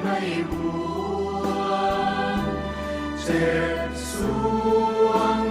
ไม่หวงเจ็บสวง